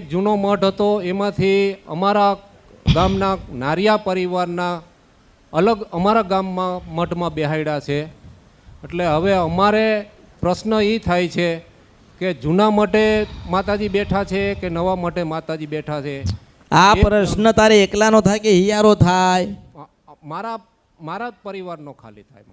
એક જૂનો મઠ હતો એમાંથી અમારા ગામના નારિયા પરિવારના અલગ અમારા ગામમાં મઠમાં બેહાડ્યા છે. એટલે હવે અમારે પ્રશ્ન એ થાય છે કે જૂના મઠે માતાજી બેઠા છે કે નવા મઠે માતાજી બેઠા છે? આ પ્રશ્ન તારે એકલાનો થાય કે હિયારો થાય? મારા મારા પરિવારનો ખાલી થાય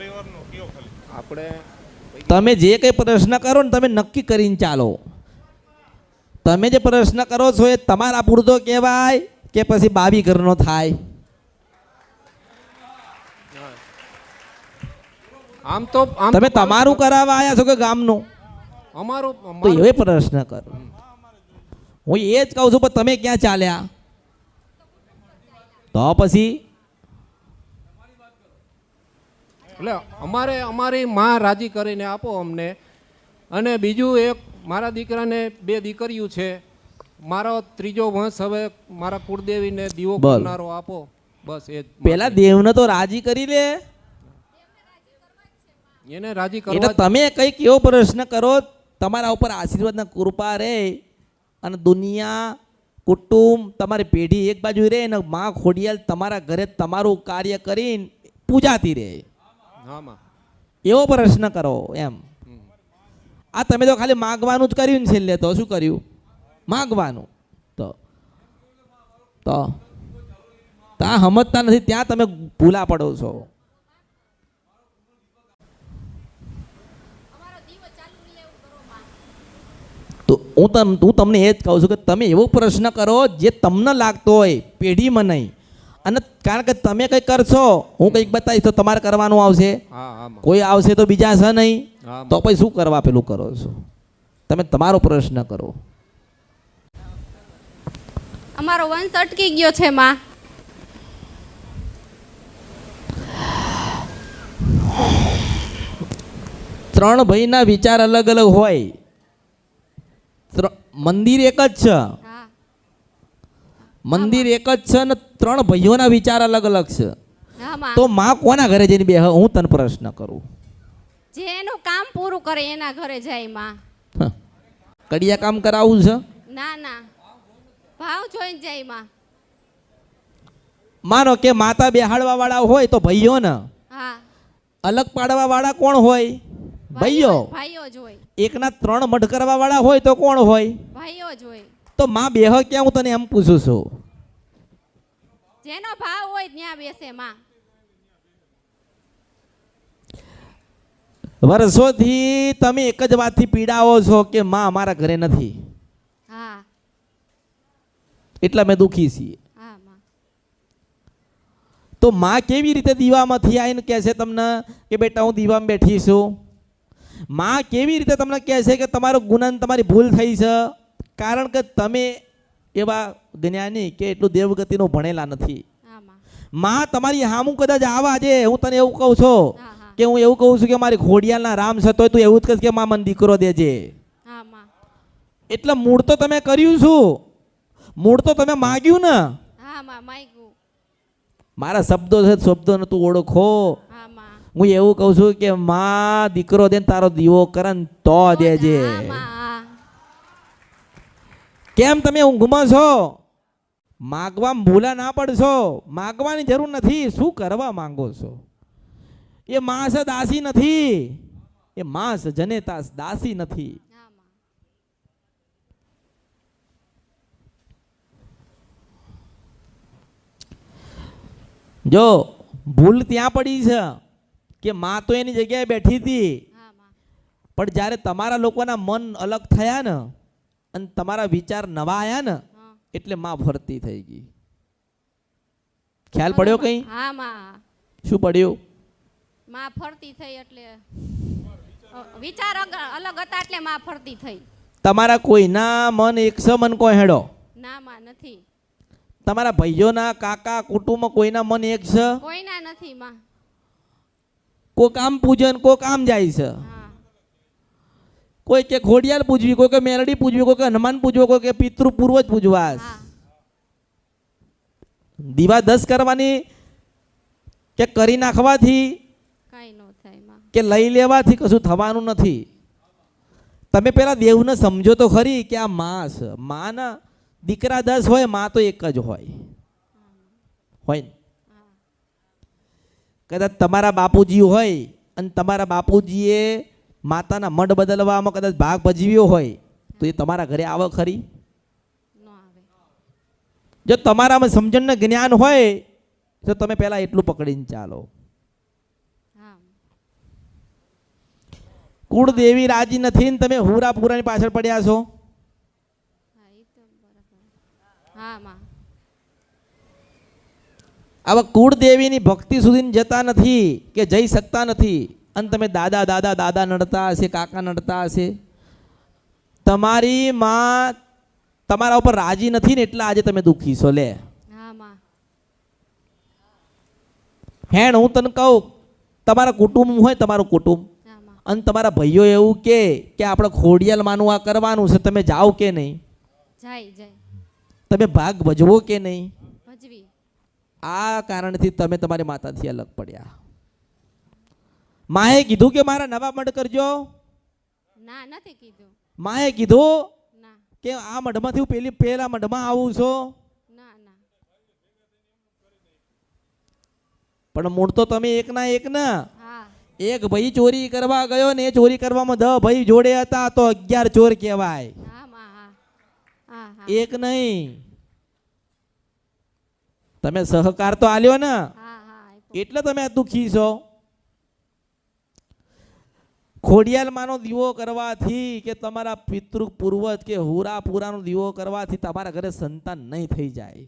આપણે તમે જે કંઈ પ્રશ્ન કરો ને તમે નક્કી કરીને ચાલો. તમે જે પ્રશ્ન કરો છો એ તમારા પૂરતો કહેવાય કે પછી બાવી ઘરનો થાય. આમ તો તમે તમારું કરાવવા આવ્યા છો કે ગામનું? અમારું તો એ પ્રશ્ન કરો. હું એ જ કહું છું પણ તમે ક્યાં ચાલ્યા? તો પછી એટલે અમારે અમારી માં રાજી કરીને આપો અમને. અને બીજું એક મારા દીકરાને બે દીકરીઓ છે. મારો ત્રીજો વંશ હવે મારા કુળદેવીને દીવો કરનારો આપો. બસ એ પેલા દેવને તો રાજી કરી લે. એને રાજી એટલે તમે કંઈક એવો પ્રશ્ન કરો તમારા ઉપર આશીર્વાદના કૃપા રહે અને દુનિયા કુટુંબ તમારી પેઢી એક બાજુ રહે અને માં ખોડિયાલ તમારા ઘરે તમારું કાર્ય કરીને પૂજાતી રહે. એવો પ્રશ્ન કરો એમ. આ તમે તો ખાલી માગવાનું જ કર્યું ને છેલ્લે તો શું કર્યું? માગવાનું. તો તો ત્યાં સમજતા નથી ત્યાં તમે ભૂલા પડો છો. તો હું તમ હું તમને એ જ કહું છું કે તમે એવો પ્રશ્ન કરો જે તમને લાગતો હોય પેઢીમાં નહીં. અને કારણ કે તમે કંઈક કરશો હું કંઈક બતાવીશ તો તમારે કરવાનું આવશે. હા હા માં કોઈ આવશે તો બીજા છે નહીં. તો પછી શું કરવા પેલું કરો છો? તમે તમારો પ્રશ્ન કરો. અમારો વંશ અટકી ગયો છે માં. ત્રણ ભાઈના વિચાર અલગ અલગ હોય. મંદિર એક જ છે. મંદિર એક જ છે અને ત્રણ ભાઈઓના વિચાર અલગ અલગ છે. તો માં કોના ઘરે જઈને બે હું તને પ્રશ્ન કરું. જે એનું કામ પૂરું કરે એના ઘરે જાય માં. કડિયા કામ કરાવવું છે? ના ના. ભાવ જોઈને જાય માં. માનો કે માતા બેહાડવા વાળા હોય તો ભાઈઓ ને હા. અલગ પાડવા વાળા કોણ હોય? ભાઈઓ ભાઈઓ. જ હોય. એકના ત્રણ મઢ કરવા વાળા હોય તો કોણ હોય? ભાઈઓ જ હોય. તો માં બેહ ક્યાં? હું તને એમ પૂછું છું. જેનો ભાવ હોય ત્યાં બેસે માં. વર્ષોથી તમે એક જ વાતથી પીડાવો છો કે માં અમારા ઘરે નથી. હા. એટલા મેં દુઃખી છીએ. તો માં કેવી રીતે દીવામાંથી આવીને કહે છે તમને કે બેટા હું દીવામાં બેઠી છું? માં કેવી રીતે તમને કહે છે કે તમારો ગુનાન તમારી ભૂલ થઈ છે? કારણ કે તમે એવા જ્ઞાની કે એટલું દેવગતિનું ભણેલા નથી. માં તમારી હામું કદાચ આવા છે હું તને એવું કહું છું કે હું એવું કહું છું કે મારી ખોડિયાલના રામ છે તોય તું એવું જ કહીશ કે માં મને દીકરો દેજે. એટલે મૂળ તો તમે કર્યું છું. મૂળ તો તમે માગ્યું ને. મારા શબ્દો છે શબ્દોને તું ઓળખો. હું એવું કહું છું કે માં દીકરો દે ને તારો દીવો કરે તો દેજે. કેમ તમે ઊંઘમાં છો? માગવામાં ભૂલા ના પડશો. માગવાની જરૂર નથી. શું કરવા માંગો છો? એ માસ દાસી નથી. એ માસ જનેતા દાસી નથી. જો ભૂલ ત્યાં પડી છે કે માં તો એની જગ્યાએ બેઠી હતી. પણ જ્યારે તમારા લોકોના મન અલગ થયા ને અને તમારા વિચાર નવા આયા ને એટલે માં ફરતી થઈ ગઈ. ખ્યાલ પડ્યો કઈ? હા માં. શું પડ્યું? માં ફરતી થઈ એટલે વિચાર અલગ હતા એટલે માં ફરતી થઈ. તમારા કોઈના મન એકસો મન કોઈ હેડો? ના માં નથી. તમારા ભાઈઓના કાકા કુટુંબ કોઈના મન એક છે કોઈના નથી માં. કોઈ કામ પૂજન કોઈ કામ જાય છે કોઈ કે ખોડિયાલ પૂજવી કોઈ કે મેરડી પૂજવી કોઈ કે હનુમાન પૂજવો કોઈ કે પિતૃ પૂર્વજ પૂજવા દીવા દસ કરવાની કે કરી નાખવાથી? કે લઈ લેવાથી કશું થવાનું નથી? તમે પેલા દેવને સમજો તો ખરી કે આ માં છે દીકરા દસ હોયમાં તો એક જ હોય. હોય ને? કદાચ તમારા બાપુજી હોય અને તમારા બાપુજીએ માતાના મઢ બદલવામાં કદાચ ભાગ ભજવ્યો હોય તો એ તમારા ઘરે આવે ખરી? જો તમારામાં સમજણને જ્ઞાન હોય તો તમે પહેલાં એટલું પકડીને ચાલો. હા. કુળદેવી રાજી નથી ને તમે હુરા પૂરાની પાછળ પડ્યા છો? આવા કુળદેવીની ભક્તિ સુધી જતા નથી કે જઈ શકતા નથી? અને તમે દાદા દાદા દાદા નડતા હશે કાકા નડતા હશે. તમારી માં તમારા ઉપર રાજી નથી ને એટલે આજે તમે દુઃખી છો લે. હેણ હું તને કહું તમારા કુટુંબ હોય તમારું કુટુંબ. અને તમારા ભાઈઓ એવું કે કે આપણે ખોડિયાલ માનું આ કરવાનું છે તમે જાઓ કે નહીં? જાય જાય. તમે ભાગ ભજવો કે નહીં? આ કારણથી તમે તમારી માતાથી અલગ પડ્યા. માએ કીધું કે મારા નવા મઢ કરજો? ના નથી કીધું. માએ કીધું ના. કે આ મઢમાંથી હું પેલી પેલા મઢમાં આવું છું? ના ના. પણ મૂળ તો તમે એક ના એક ના. એક ભાઈ ચોરી કરવા ગયો ને એ ચોરી કરવામાં દહ ભાઈ જોડે હતા તો અગિયાર ચોર કહેવાય. એક નહીં. તમે સહકાર તો આલ્યો ને. એટલે તમે દુખી છો. ખોડિયાલ માનો દીવો કરવાથી કે તમારા પિતૃ પૂર્વજ કે હુરા પુરાનો દીવો કરવાથી તમારા ઘરે સંતાન નહીં થઈ જાય.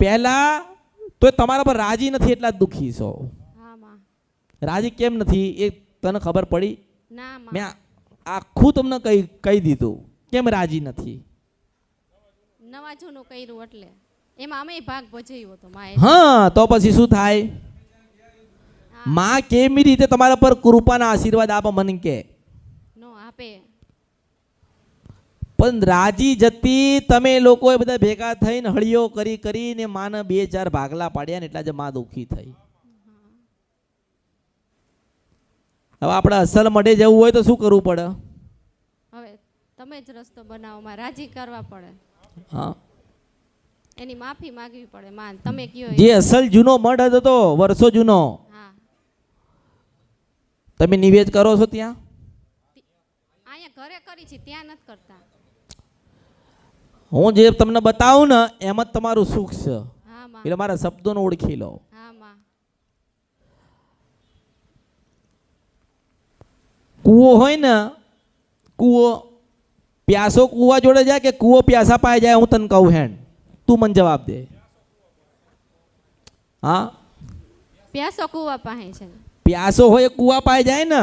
પહેલા તો તમારા પર રાજી નથી એટલા દુઃખી છો. રાજી કેમ નથી? એ તને ખબર પડી? ના મેં આખું તમને કહી કહી દીધું. કેમ રાજી નથી? નવા જૂનું કર્યું એટલે. એમાં અમે ભાગ ભજવ્યો હતો હા તો પછી શું થાય? માં કેવી રીતે તમારા પર કૃપાના આશીર્વાદ આપે મન કે નો આપે પણ રાજી જતી તમે લોકોએ બધા ભેગા થઈને હળીઓ કરી કરીને માને બે ચાર ભાગલા પાડ્યા ને એટલા જ માં દુખી થઈ હવે આપણે અસલ મઢે જવું હોય તો શું કરવું પડે હવે તમે જ રસ્તો બનાવો માં રાજી કરવા પડે. હા. એની માફી માંગવી પડે માન. તમે કયો. જે અસલ જૂનો મઢ હતો તો વર્ષો જૂનો. હા. તમે નિવેદ કરો છો ત્યાં? અહીંયા ઘરે કરી છે ત્યાં નથી કરતા. હું જે તમને બતાવું ને એમ જ તમારું સુખ છે. એટલે મારા શબ્દોને ઓળખી લો. કૂવો હોય ને કૂવો પ્યાસો કૂવા જોડે જાય કે કૂવો પ્યાસા પાય જાય હું તને કહું હેણ. તું મને જવાબ દે. હા? પ્યાસો કુવા પાસે છે. પ્યાસો હોય કુવા પાય જાય ને?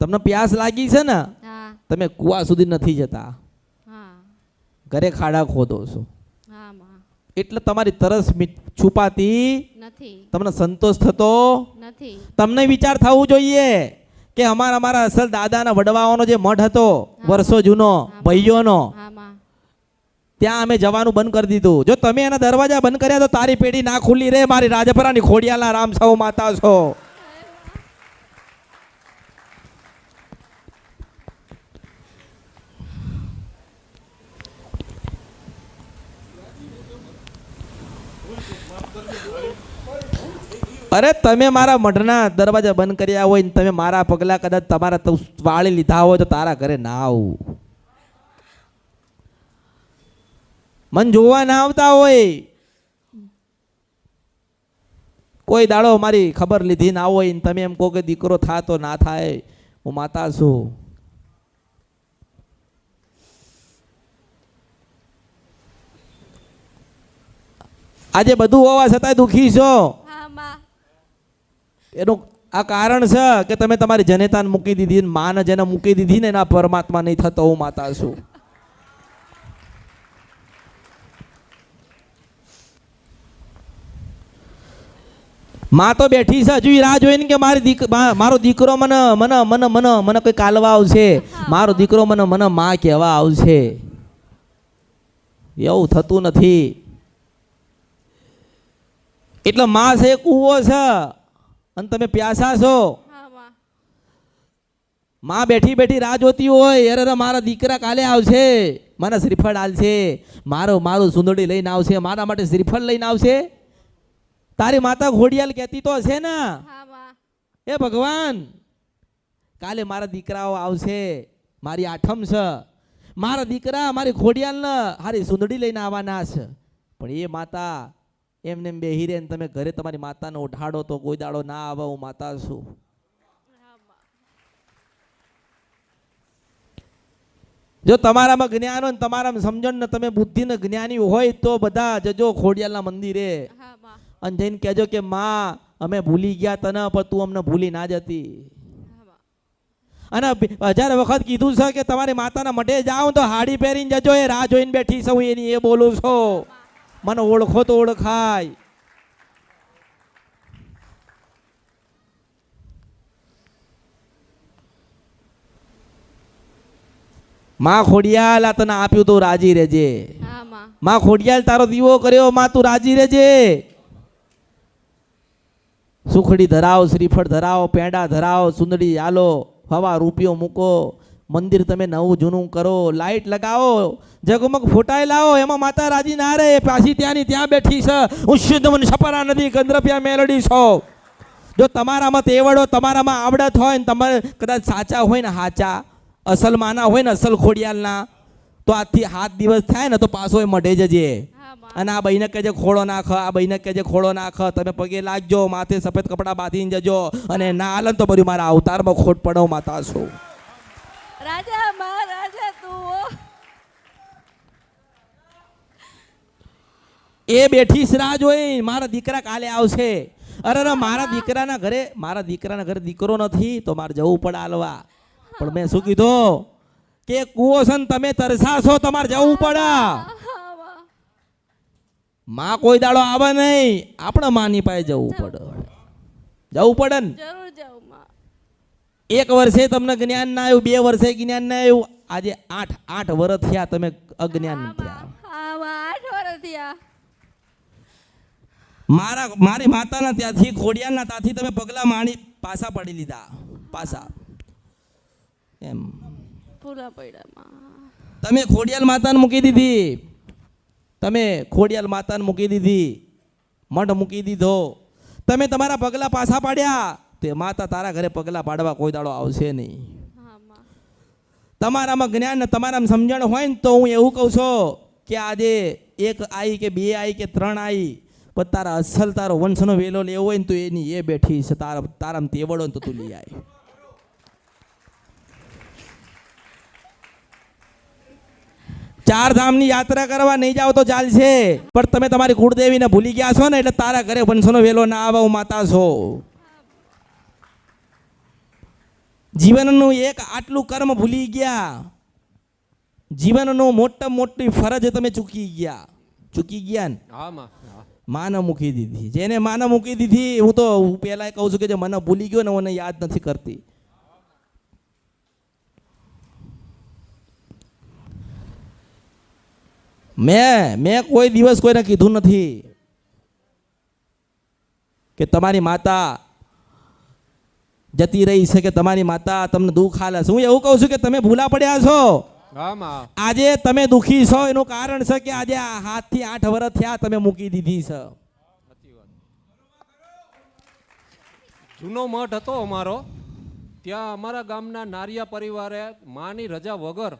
તમને પ્યાસ લાગી છે ને? તમે કુવા સુધી નથી જતા. ઘરે ખાડા ખોદો છો. એટલે તમારી તરસ છુપાતી? નથી. તમને સંતોષ થતો? નથી. તમને વિચાર થવું જોઈએ કે અમારા અમારા અસલ દાદાના વડવાઓનો જે મઠ હતો વર્ષો જૂનો ભાઈઓનો ત્યાં અમે જવાનું બંધ કરી દીધું. જો તમે એના દરવાજા બંધ કર્યા તો તારી પેઢી ના ખુલ્લી રે મારી રાજપરાની ખોડિયાલા રામ માતા છો. અરે તમે મારા મઢના દરવાજા બંધ કર્યા હોય ને તમે મારા પગલા કદાચ તમારા વાળી લીધા હોય તો તારા ઘરે ના આવું. મન જોવા ના આવતા હોય. કોઈ દાડો મારી ખબર લીધી ના હોય ને તમે એમ કહો કે દીકરો થાતો ના થાય હું માતા છું. આજે બધું હોવા છતાંય દુઃખી છો? એનું આ કારણ છે કે તમે તમારી જનેતાને મૂકી દીધી માને જેને મૂકી દીધી ને એના પરમાત્મા નહીં થતો હું માતા છું. માં તો બેઠી છે હજુ રાહ જોઈને કે મારી દીક મારો દીકરો મને મને મને મને મને કોઈ કાલવા આવશે. મારો દીકરો મને મને માં કહેવા આવશે. એવું થતું નથી. એટલે માં છે કૂવો છે. અને તમે પ્યાસા છો. માં. માં બેઠી બેઠી રાહ જોતી હોય અરે અરે મારા દીકરા કાલે આવશે. મને શ્રીફળ આલશે. મારો મારું સુંદડી લઈને આવશે. મારા માટે શ્રીફળ લઈને આવશે. તારી માતા ઘોડિયાલ કહેતી તો હશે ને? એ ભગવાન કાલે મારા દીકરાઓ આવશે મારી આઠમ છે. મારા દીકરા મારી ખોડિયાલને હારી સુંદડી લઈને આવવાના છે. પણ એ માતા એમને એમ બેહી રહે ને તમે ઘરે તમારી માતાને ઉઠાડો તો કોઈ દાડો ના આવે હું માતા છું. જો તમારામાં જ્ઞાન હોય ને તમારામાં સમજણ ને તમે બુદ્ધિને જ્ઞાની હોય તો બધા જજો ખોડિયાલના મંદિરે. હા માં અને જઈને કહેજો કે માં અમે ભૂલી ગયા તને પણ તું અમને ભૂલી ના જતી. અને હજાર વખત કીધું છે કે તમારી માતાના મઢે જાઓ તો હાડી પહેરીને જજો એ રાહ જોઈને બેઠી છું એની એ બોલું છો. મને ઓળખો તો ઓળખાય. માં ખોડિયાલ આ તને આપ્યું તો રાજી રહેજે. હા માં. માં ખોડિયાલ તારો દીવો કર્યો માં તું રાજી રહેજે. સુખડી ધરાવો, શ્રીફળ ધરાવો, પેંડા ધરાવ, સુંદડી આલો હવા રૂપિયો મૂકો, મંદિર તમે નવું જૂનું કરો, લાઈટ લગાવો, જગમગ ફોટાય લાવો, એમાં માતા રાજી ના રહે, પાછી ત્યાંની ત્યાં બેઠી છે. હું શુદ્ધ મન સપરા નદી કંદ્રપિયા મેલડી છો. જો તમારામાં તેવડો, તમારામાં આવડત હોય ને તમારે કદાચ સાચા હોય ને સાચા અસલ માના હોય ને અસલ ખોડિયાલના, તો આજથી હાથ દિવસ થાય ને તો પાછો એ મઢે જજે. અને આ બહીને કહેજે ખોળો નાખ આ બહીને કહેજે ખોળો નાખ. તમે પગે લાગજો માથે સફેદ કપડાં બાંધીને જજો. અને ના આલન તો ભર્યું મારા અવતારમાં ખોટ પડો માતા છો. રાજા માં રાજા તું એ બેઠી રાહ જોઈ મારા દીકરા કાલે આવશે. અરે મારા દીકરાના ઘરે મારા દીકરાના ઘરે દીકરો નથી તો મારે જવું પડે હાલવા. પણ મેં શું કીધું? કે છે તમે તરસાશો તમારે જવું પડે. માં કોઈ દાડો આવે નહીં. આપણે માની પાસે જવું પડે. જવું પડે ને? એક વર્ષે તમને જ્ઞાન ના આવ્યું બે વર્ષે જ્ઞાન ના આવ્યું. આજે આઠ આઠ વર્ષ થયા તમે અજ્ઞાન થયા. મારા મારી માતાના ત્યાંથી ખોડિયાના ત્યાંથી તમે પગલા માણી પાસા પડી લીધા. પાસા એમ. પૂરા પડ્યા તમે ખોડિયાલ માતાને મૂકી દીધી. તમે ખોડિયાલ માતાને મૂકી દીધી મઢ મૂકી દીધો. તમે તમારા પગલા પાછા પાડ્યા તે માતા તારા ઘરે પગલા પાડવા કોઈ દાડો આવશે નહીં. તમારામાં જ્ઞાન તમારામાં સમજણ હોય ને તો હું એવું કહું છું કે આજે એક આવી કે બે આવી કે ત્રણ આવી પણ તારા અસલ તારો વંશનો વેલો લેવો હોય ને તો એની એ બેઠી છે તારા તારામાં તેવડો ને તો તું લઈ આવી ચાર ધામની યાત્રા કરવા નહીં જાઓ તો ચાલશે પણ તમે તમારી કુળદેવીને ભૂલી ગયા છો ને એટલે તારા ઘરે વંશનો વેલો ના આવે હું માતા છો. જીવનનું એક આટલું કર્મ ભૂલી ગયા. જીવનનું મોટા મોટી ફરજ તમે ચૂકી ગયા. ચૂકી ગયા ને? માન માને મૂકી દીધી. જેને માને મૂકી દીધી હું તો પહેલાં કહું છું કે જે મને ભૂલી ગયો ને મને યાદ નથી કરતી. મેં મેં કોઈ દિવસ કોઈને કીધું નથી કે તમારી માતા જતી રહી છે કે તમારી માતા તમને દુઃખ હાલે છે. હું એવું કહું છું કે તમે ભૂલા પડ્યા છો. હા આજે તમે દુઃખી છો એનું કારણ છે કે આજે આ હાથથી આઠ વર્ષ થયા તમે મૂકી દીધી છે. જૂનો મઠ હતો અમારો. ત્યાં અમારા ગામના નારિયા પરિવારે માની રજા વગર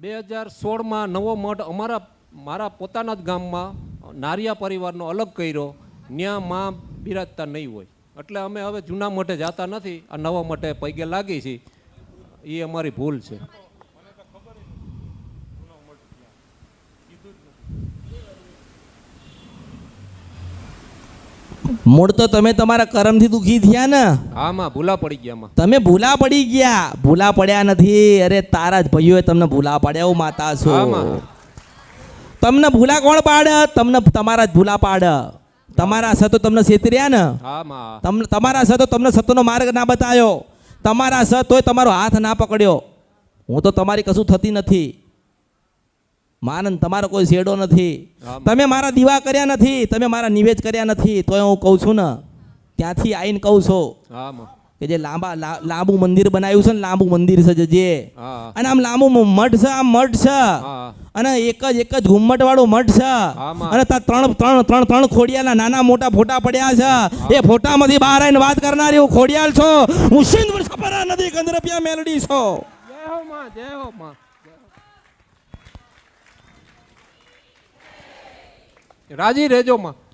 બે હજાર સોળમાં નવો મઠ અમારા, મારા પોતાના જ ગામમાં, નારિયા પરિવારનો અલગ કર્યો. ત્યાં માં બિરાજતા નહીં હોય. એટલે અમે હવે જૂના મઠે જતા નથી. આ નવા મઠે પૈગે લાગી છીએ એ અમારી ભૂલ છે. મૂળ તો તમે તમારા કર્મથી દુખી થયા ને. આમાં ભૂલા પડી ગયા તમે ભૂલા પડી ગયા. ભૂલા પડ્યા નથી. અરે તારા જ ભાઈઓએ તમને ભૂલા પાડ્યા હું માતા છો. તમને ભૂલા કોણ પાડે? તમને તમારા જ ભૂલા પાડે. તમારા સતો તો તમને છેતર્યા ને? હા તમને તમારા સતો તો તમને સતોનો માર્ગ ના બતાવ્યો તમારા હશે તોય તમારો હાથ ના પકડ્યો. હું તો તમારી કશું થતી નથી. માનંદ તમારો કોઈ શેડો નથી. તમે મારા દીવા કર્યા નથી તમે મારા નિવેદ કર્યા નથી તોય હું કહું છું ને ત્યાંથી આવીને કહું છું કે જે લાંબા લાંબુ મંદિર બનાવ્યું છે ને લાંબુ મંદિર છે જે અને આમ લાંબુ મઠ છે આમ મઠ છે. અને એક જ એક જ ઘુમ્મટ વાળો મઠ છે અને ત્યાં ત્રણ ત્રણ ત્રણ ત્રણ ખોડિયાના નાના મોટા ફોટા પડ્યા છે. એ ફોટામાંથી બહાર આવીને વાત કરનારી હું ખોડિયાલ છો. હું સિંધ સપરા નદી ગંધરપિયા મેલડી છો. જય હો માં જય હો માં. રાજી રહેજો માં.